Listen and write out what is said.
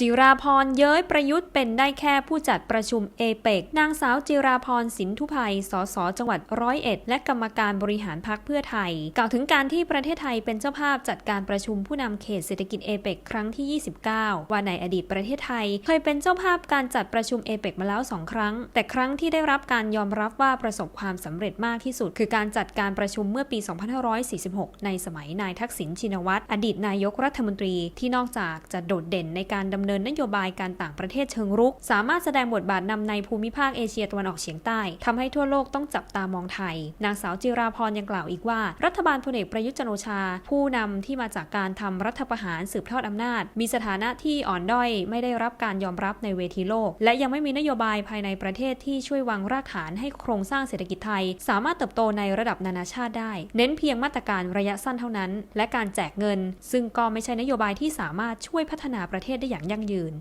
จิราพรเย้ยประยุทธ์เป็นได้แค่ผู้จัดประชุมเอเปกนางสาวจิราพรสินทุภัย สสจังหวัดร้อยเอ็ด และกรรมการบริหารพักเพื่อไทย กล่าวถึงการที่ประเทศไทยเป็นเจ้าภาพจัดการประชุมผู้นำเขตเศรษฐกิจเอเปกครั้งที่ 29 ว่าในอดีตประเทศไทย เคยเป็นเจ้าภาพการจัดประชุมเอเปกมาแล้วสองครั้ง แต่ครั้งที่ได้รับการยอมรับว่าประสบความสำเร็จมากที่สุด คือการจัดการประชุมเมื่อปี 2546 ในสมัยนายทักษิณชินวัตรอดีตนายกรัฐมนตรีที่นอกจากจะโดดเด่นในการดำเนินนโยบายการต่างประเทศเชิงรุก สามารถแสดงบทบาทนำในภูมิภาคเอเชียตะวันออกเฉียงใต้ทำให้ทั่วโลกต้องจับตามองไทย นางสาวจิราพรยังกล่าวอีกว่า รัฐบาลพลเอกประยุทธ์จันโอชา ผู้นำที่มาจากการทำรัฐประหารสืบทอดอำนาจ มีสถานะที่อ่อนด้อยไม่ได้รับการยอมรับในเวทีโลก และยังไม่มีนโยบายภายในประเทศที่ช่วยวางรากฐานให้โครงสร้างเศรษฐกิจไทย สามารถเติบโตในระดับนานาชาติได้ เน้นเพียงมาตรการระยะสั้นเท่านั้น และการแจกเงิน ซึ่งก็ไม่ใช่นโยบายที่สามารถช่วยพัฒนาประเทศได้อย่างยั่งยืน